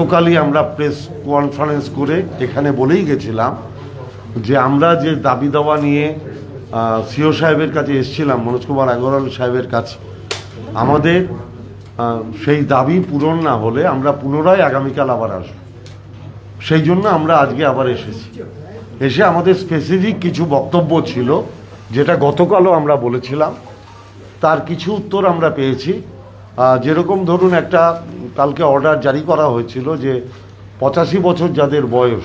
গতকালই আমরা press conference করে এখানে বলেই গেছিলাম যে আমরা যে দাবি দাওয়া নিয়ে সিও সাহেবের কাছে এসেছিলাম, মনোজ কুমার আগরওয়াল সাহেবের কাছে, আমাদের সেই দাবি পূরণ না হলে আমরা পুনরায় আগামীকাল আবার আসব। সেই জন্য আমরা আজকে আবার এসেছি। এসে আমাদের স্পেসিফিক কিছু বক্তব্য ছিল, যেটা গতকালও আমরা বলেছিলাম। তার কিছু উত্তর আমরা পেয়েছি। যেরকম ধরুন একটা, কালকে অর্ডার জারি করা হয়েছিল যে পঁচাশি বছর যাদের বয়স,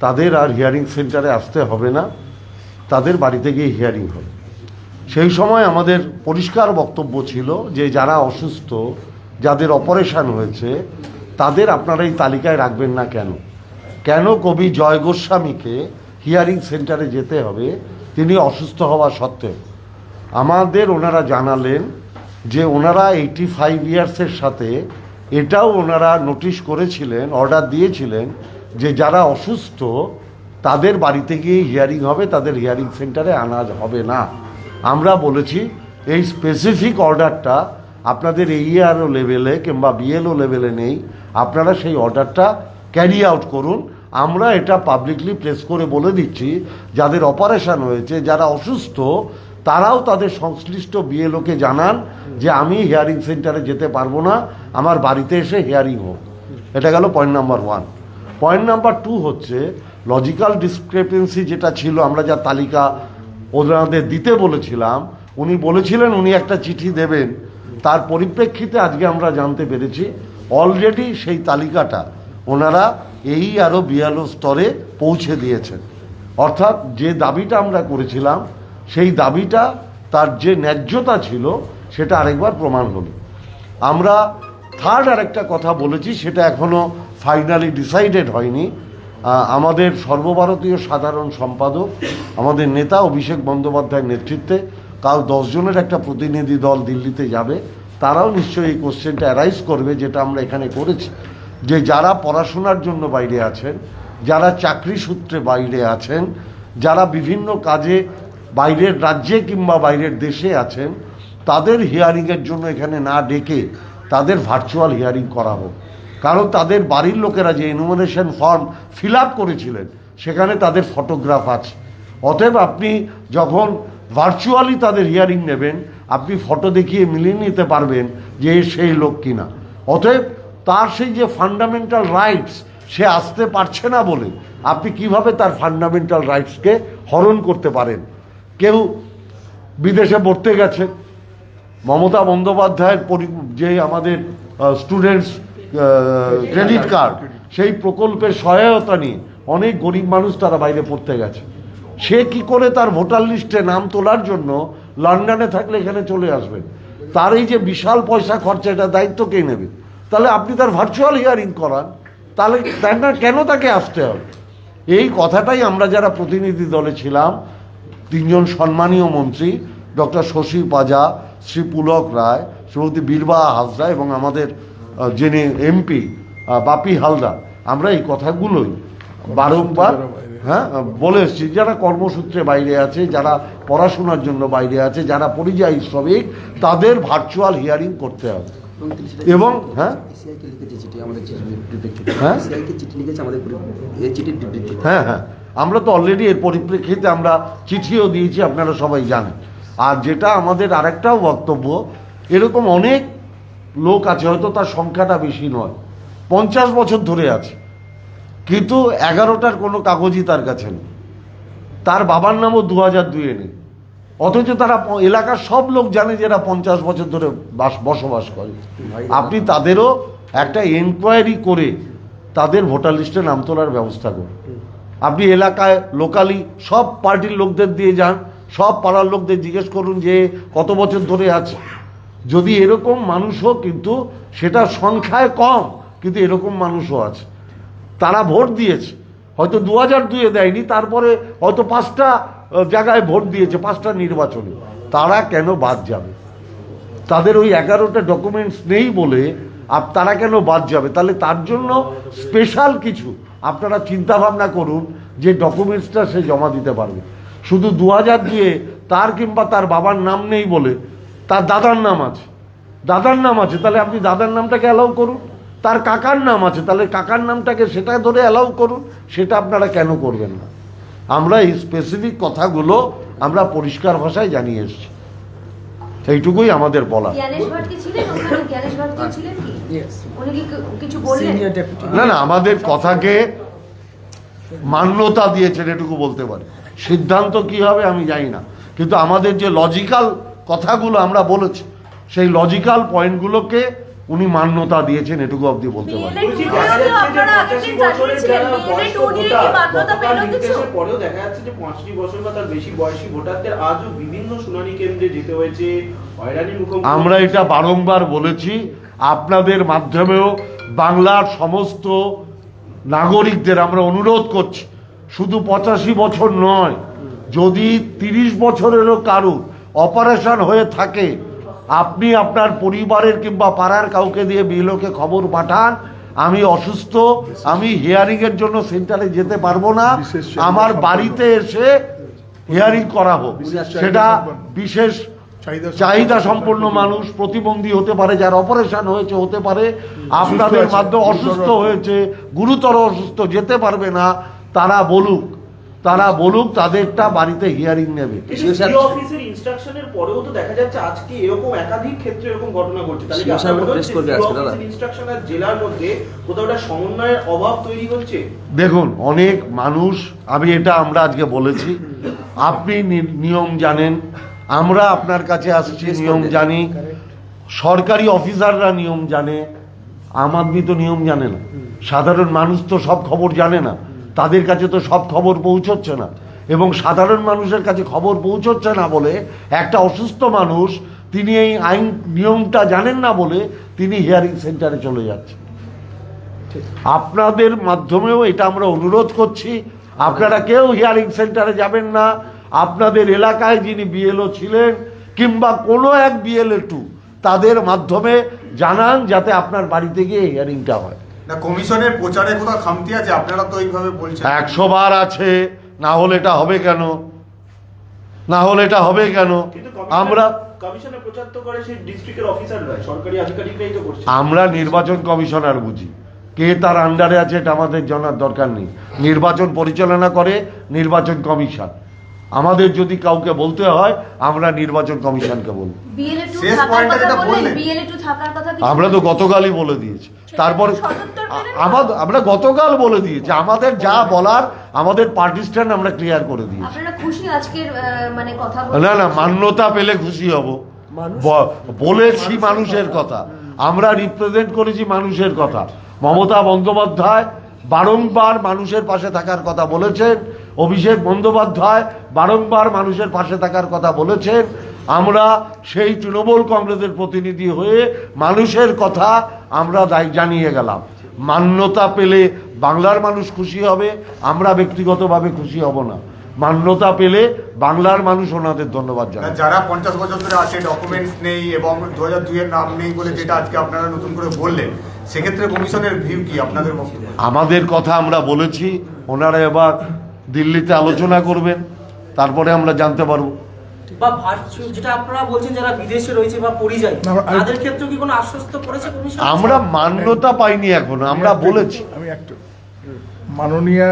তাদের আর হিয়ারিং সেন্টারে আসতে হবে না, তাদের বাড়িতে গিয়ে হিয়ারিং হবে। সেই সময় আমাদের পরিষ্কার বক্তব্য ছিল যে যারা অসুস্থ, যাদের অপারেশান হয়েছে, তাদের আপনারা এই তালিকায় রাখবেন না কেন? কেন কবি জয় গোস্বামীকে হিয়ারিং সেন্টারে যেতে হবে? তিনি অসুস্থ হওয়া সত্ত্বেও। আমাদের ওনারা জানালেন যে ওনারা এইটি ফাইভ ইয়ার্সের সাথে এটাও ওনারা নোটিশ করেছিলেন অর্ডার দিয়েছিলেন যে যারা অসুস্থ, তাদের বাড়িতে গিয়ে হিয়ারিং হবে, তাদের হিয়ারিং সেন্টারে আনা হবে না। আমরা বলেছি, এই স্পেসিফিক অর্ডারটা আপনাদের এইআরও লেভেলে কিংবা বিএলও লেভেলে নেই, আপনারা সেই অর্ডারটা ক্যারি আউট করুন। আমরা এটা পাবলিকলি প্রেস করে বলে দিচ্ছি, যাদের অপারেশন হয়েছে, যারা অসুস্থ তারাও তাদের সংশ্লিষ্ট বিএলওকে জানান যে আমি হিয়ারিং সেন্টারে যেতে পারব না, আমার বাড়িতে এসে হিয়ারিং হোক। এটা গেল point number one point number two হচ্ছে লজিক্যাল ডিসক্রেপেন্সি যেটা ছিল, আমরা যা তালিকা ওনাদের দিতে বলেছিলাম, উনি বলেছিলেন, উনি একটা চিঠি দেবেন। তার পরিপ্রেক্ষিতে আজকে আমরা জানতে পেরেছি অলরেডি সেই তালিকাটা ওনারা এই আরও বিয়ালো স্তরে পৌঁছে দিয়েছেন। অর্থাৎ যে দাবিটা আমরা করেছিলাম সেই দাবিটা তার যে ন্যায্যতা ছিল, সেটা আরেকবার প্রমাণ হলো। আমরা থার্ড আরেকটা কথা বলেছি, সেটা এখনও ফাইনালি ডিসাইডেড হয়নি। আমাদের সর্বভারতীয় সাধারণ সম্পাদক, আমাদের নেতা অভিষেক বন্দ্যোপাধ্যায়ের নেতৃত্বে কাল দশজনের একটা প্রতিনিধি দল দিল্লিতে যাবে। তারাও নিশ্চয়ই এই কোশ্চেনটা অ্যারাইজ করবে, যেটা আমরা এখানে করেছি। যে যারা পড়াশোনার জন্য বাইরে আছেন, যারা চাকরি সূত্রে বাইরে আছেন, যারা বিভিন্ন কাজে বাইরের রাজ্যে কিংবা বাইরের দেশে আছেন, তাদের হিয়ারিংয়ের জন্য এখানে না ডেকে তাদের ভার্চুয়াল হিয়ারিং করা হোক। কারণ তাদের বাড়ির লোকেরা যে এনুমিনেশন ফর্ম ফিল আপ করেছিলেন, সেখানে তাদের ফটোগ্রাফ আছে। অতএব আপনি যখন ভার্চুয়ালি তাদের হিয়ারিং নেবেন, আপনি ফটো দেখিয়ে মিলিয়ে নিতে পারবেন যে সেই লোক কিনা। অতএব তার সেই যে ফান্ডামেন্টাল রাইটস সে আসতে পারছে না বলে আপনি কীভাবে তার ফান্ডামেন্টাল রাইটসকে হরণ করতে পারেন? কেউ বিদেশে পড়তে গেছে মমতা বন্দ্যোপাধ্যায়ের পরি- যে আমাদের স্টুডেন্টস ক্রেডিট কার্ড সেই প্রকল্পের সহায়তা নিয়ে অনেক গরিব মানুষ তারা বাইরে পড়তে গেছে। সে কি করে তার ভোটার লিস্টে নাম তোলার জন্য লন্ডনে থাকলে এখানে চলে আসবেন তার এই যে বিশাল পয়সা খরচা এটা দায়িত্ব কে নেবে? তাহলে আপনি তার ভার্চুয়াল হিয়ারিং করান তাহলে কেন তাকে আসতে হবে? এই কথাটাই আমরা যারা প্রতিনিধি দলে ছিলাম তিনজন সম্মানীয় মন্ত্রী ডক্টর শশী পাজা শ্রী পুলক রায় শ্রীমতী বীরবা হাসদা এবং আমাদের যিনি এমপি বাপি হালদার আমরা এই কথাগুলোই বারংবার হ্যাঁ বলে এসেছি। যারা কর্মসূত্রে বাইরে আছে যারা পড়াশোনার জন্য বাইরে আছে যারা পরিযায়ী শ্রমিক তাদের ভার্চুয়াল হিয়ারিং করতে হবে। এবং হ্যাঁ? হ্যাঁ? চিঠির পরিপ্রেক্ষিতে হ্যাঁ হ্যাঁ। আমরা তো অলরেডি এর পরিপ্রেক্ষিতে আমরা চিঠিও দিয়েছি আপনারা সবাই জানেন। আর যেটা আমাদের আরেকটাও বক্তব্য এরকম অনেক লোক আছে হয়তো তার সংখ্যাটা বেশি নয় পঞ্চাশ বছর ধরে আছে কিন্তু এগারোটার কোনো কাগজই তার কাছে নেই। তার বাবার নামও দু হাজার দুয়ে নেই অথচ তারা এলাকার সব লোক জানে যে এরা পঞ্চাশ বছর ধরে বাস বসবাস করে। আপনি তাদেরও একটা এনকোয়ারি করে তাদের ভোটার লিস্টে নাম তোলার ব্যবস্থা করুন। আপনি এলাকায় লোকালি সব পার্টির লোকদের দিয়ে যান, সব পাড়ার লোকদের জিজ্ঞেস করুন যে কত বছর ধরে আছে। যদি এরকম মানুষও কিন্তু সেটা সংখ্যায় কম, কিন্তু এরকম মানুষও আছে। তারা ভোট দিয়েছে। হয়তো দু হাজার দুয়ে দেয়নি, তারপরে হয়তো পাঁচটা জায়গায় ভোট দিয়েছে, পাঁচটা নির্বাচনে। তারা কেন বাদ যাবে? তাদের ওই এগারোটা ডকুমেন্টস নেই বলে আর তারা কেন বাদ যাবে? তাহলে তার জন্য স্পেশাল কিছু। আপনারা চিন্তা ভাবনা করুন যে ডকুমেন্টসটা সে জমা দিতে পারবে। শুধু দু হাজার দুয়ে তার কিংবা তার বাবার নাম নেই বলে তার দাদার নাম আছে। দাদার নাম আছে, তাহলে আপনি দাদার নামটাকে অ্যালাউ করুন। তার কাকার নাম আছে, তাহলে কাকার নামটাকে সেটা ধরে অ্যালাউ করুন। সেটা আপনারা কেন করবেন না? আমরা এই স্পেসিফিক কথাগুলো আমরা পরিষ্কার ভাষায় জানিয়ে এসেছি। এইটুকুই আমাদের বলা জ্ঞানেশ ভাট কি ছিলেন? ওখানে জ্ঞানেশ ভাট কি ছিলেন কি? উনি কি কি- কিছু বললেন? সিনিয়র ডেপুটি না না আমাদের কথাকে মান্যতা দিয়েছেন এটুকু বলতে পারে। সিদ্ধান্ত কি হবে আমি জানি না। কিন্তু আমাদের যে লজিক্যাল কথাগুলো আমরা বলেছি সেই লজিক্যাল পয়েন্টগুলোকে উনি মান্যতা দিয়েছেন এটুকু অবধি বলতে পারি। BLA বলছি, টু দেখা নিয়েও যাচ্ছে যে আপনারা আগের 85 দিন বছরের জানিয়েছিলেন যারা BLA বয়স্ক টু নিয়ে কি ভোটার, মান্যতা গতকাল পেল কিছু? নির্দেশের পরেও দেখা যাচ্ছে যে পঁয়ষট্টি বছর বা তার বেশি বয়সী ভোটারদের আজও বিভিন্ন শুনানি কেন্দ্রে যেতে হয়েছে আমরা এটা বারংবার বলেছি আপনাদের মাধ্যমেও বাংলার সমস্ত নাগরিকদের আমরা অনুরোধ করছি শুধু পঁচাশি বছর নয় যদি তিরিশ বছরেরও কারও অপারেশন হয়ে থাকে আপনি আপনার পরিবারের কিংবা পাড়ার কাউকে দিয়ে বিলোকে খবর পাঠান আমি অসুস্থ আমি হিয়ারিংয়ের জন্য সেন্টারে যেতে পারব না আমার বাড়িতে এসে হিয়ারিং করা হোক। সেটা বিশেষ চাহিদা সম্পন্ন। মানুষ প্রতিবন্ধী হতে পারে যার অপারেশন হয়েছে হতে পারে আপনাদের মাধ্যমে অসুস্থ হয়েছে গুরুতর অসুস্থ যেতে পারবে না তারা বলুক। তারা বলুক তাদেরটা বাড়িতে হিয়ারিং নেবে। কিন্তু শিও সাহেব- সিও অফিসের ইনস্ট্রাকশনের পরেও তো দেখা যাচ্ছে আজকে এরকম একাধিক ক্ষেত্রে এরকম ঘটনা ঘটছে। তাহলে কি শিও আপনার সাহেব press হচ্ছে করবে সিও আজকে, দাদা। অফিসের ইনস্ট্রাকশন আর জেলার মধ্যে কোথাও একটা সমন্বয়ের অভাব তৈরি হচ্ছে? দেখুন অনেক মানুষ আমি এটা আমরা আজকে বলেছি আপনি নিয়ম জানেন আমরা আপনার কাছে আসছি নিয়ম জানি সরকারি অফিসাররা নিয়ম জানে আম আদমি তো নিয়ম জানে না। সাধারণ মানুষ তো সব খবর জানে না। তাদের কাছে তো সব খবর পৌঁছচ্ছে না। এবং সাধারণ মানুষের কাছে খবর পৌঁছচ্ছে না বলে একটা অসুস্থ মানুষ, তিনি এই আইন নিয়মটা জানেন না বলে তিনি হিয়ারিং সেন্টারে চলে যাচ্ছেন। আপনাদের মাধ্যমেও এটা আমরা অনুরোধ করছি। আপনারা কেউ হিয়ারিং সেন্টারে যাবেন না। আপনাদের এলাকায় যিনি বিএলও ছিলেন, কিংবা কোনো এক বিএলএ টু তাদের মাধ্যমে জানান যাতে আপনার বাড়িতে গিয়ে হিয়ারিংটা হয়। না কমিশনের প্রচারে কোথাও খামতি আছে? আপনারা তো এইভাবে বলছেন। একশো বার আছে না হলে এটা হবে কেন? না হলে এটা হবে কেন? আমরা কমিশনে প্রচার তো করে সেই ডিস্ট্রিক্টের অফিসাররা সরকারি আধিকারিকরাই তো করছে। আমরা নির্বাচন কমিশনার বুঝি। কে তার আন্ডারে আছে এটা আমাদের জানার দরকার নেই। নির্বাচন পরিচালনা করে নির্বাচন কমিশন। আমাদের যদি কাউকে বলতে হয় আমরা নির্বাচন কমিশনকে বলব। আমরা তো গতকালই বলে দিয়েছি। তারপর? আমাদের আমরা গতকাল বলে দিয়েছি। আমাদের যা বলার আমাদের পার্টি স্ট্যান্ড আমরা ক্লিয়ার করে দিয়েছি। আপনারা খুশি আজকের আহ, মানে না না মান্যতা পেলে খুশি হব। বলেছি মানুষের কথা। আমরা রিপ্রেজেন্ট করেছি মানুষের কথা। মমতা বন্দ্যোপাধ্যায় বারংবার মানুষের পাশে থাকার কথা বলেছেন। অভিষেক বন্দ্যোপাধ্যায় বারংবার মানুষের পাশে থাকার কথা বলেছেন আমরা সেই তৃণমূল কংগ্রেসের প্রতিনিধি হয়ে মানুষের কথা আমরা দায় জানিয়ে গেলাম। মান্যতা পেলে বাংলার মানুষ খুশি হবে আমরা ব্যক্তিগতভাবে খুশি হব না। মান্যতা পেলে বাংলার মানুষ ওনাদের ধন্যবাদ না, জানায় যারা পঞ্চাশ বছর ধরে আছে ডকুমেন্টস নেই এবং দু হাজার দুইয়ের নাম নেই বলে যেটা আজকে আপনারা নতুন করে বললেন সেক্ষেত্রে কমিশনের ভিউ কি আপনাদের আমাদের কথা আমরা বলেছি ওনারা এবার দিল্লিতে আলোচনা করবেন তারপরে আমরা জানতে পারব। বা ভার্চুয়াল যেটা আপনারা বলছেন যারা বিদেশে রয়েছে বা পরিযায়ী তাদের ক্ষেত্রে কি কোনো আশ্বস্ত করেছে কমিশন? আমরা মান্যতা পাইনি এখনও আমরা বলেছি। আমি একটা মাননীয়া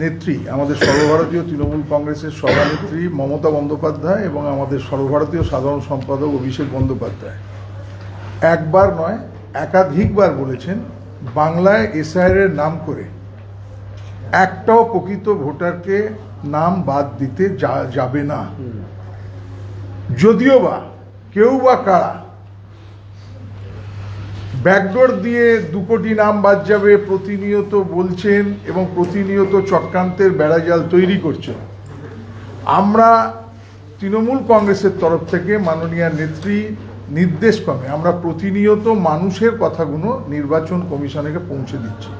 নেত্রী আমাদের সর্বভারতীয় তৃণমূল কংগ্রেসের সভানেত্রী মমতা বন্দ্যোপাধ্যায় এবং আমাদের সর্বভারতীয় সাধারণ সম্পাদক অভিষেক বন্দ্যোপাধ্যায়। একবার নয় একাধিকবার বলেছেন বাংলায় এসআইআর নাম করে একটাও প্রকৃত ভোটারকে নাম বাদ দিতে যাবে না। যদিও বা কেউ বা কারা ব্যাকডোর দিয়ে দু কোটি নাম বাদ যাবে, প্রতিনিয়ত বলছেন এবং প্রতিনিয়ত চক্রান্তের বেড়াজাল তৈরি করছেন। আমরা তৃণমূল কংগ্রেসের তরফ থেকে মাননীয় নেত্রী নির্দেশ ক্রমে আমরা প্রতিনিয়ত মানুষের কথাগুলো নির্বাচন কমিশনকে পৌঁছে দিচ্ছি।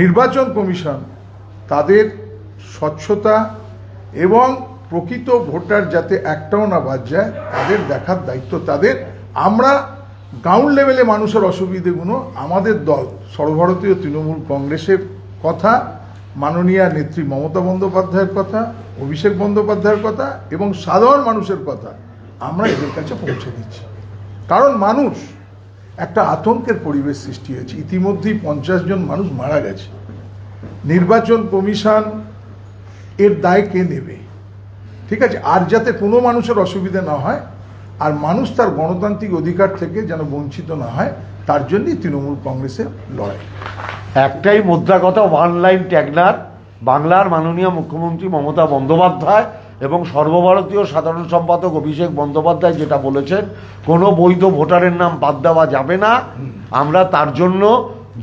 নির্বাচন কমিশন তাদের স্বচ্ছতা এবং প্রকৃত ভোটার যাতে একটাও না বাদ যায়, তাদের দেখার দায়িত্ব তাদের। আমরা গ্রাউন্ড লেভেলে মানুষের অসুবিধেগুলো আমাদের দল, সর্বভারতীয় তৃণমূল কংগ্রেসের কথা, মাননীয় নেত্রী মমতা বন্দ্যোপাধ্যায়ের কথা, অভিষেক বন্দ্যোপাধ্যায়ের কথা এবং সাধারণ মানুষের কথা আমরা এদের কাছে পৌঁছে দিচ্ছি। কারণ মানুষ একটা আতঙ্কের পরিবেশ সৃষ্টি হয়েছে। ইতিমধ্যেই পঞ্চাশ জন মানুষ মারা গেছে। নির্বাচন কমিশন এর দায় কে নেবে? ঠিক আছে আর যাতে কোনো মানুষের অসুবিধা না হয় আর মানুষ তার গণতান্ত্রিক অধিকার থেকে যেন বঞ্চিত না হয় তার জন্যই তৃণমূল কংগ্রেসের লড়াই। একটাই মুদ্রা কথা ওয়ান লাইন ট্যাগলার বাংলার মাননীয় মুখ্যমন্ত্রী মমতা বন্দ্যোপাধ্যায় এবং সর্বভারতীয় সাধারণ সম্পাদক অভিষেক বন্দ্যোপাধ্যায় যেটা বলেছেন কোনো বৈধ ভোটারের নাম বাদ দেওয়া যাবে না। আমরা তার জন্য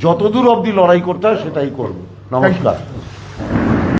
যতদূর অবধি লড়াই করতে হয় সেটাই করব। নমস্কার।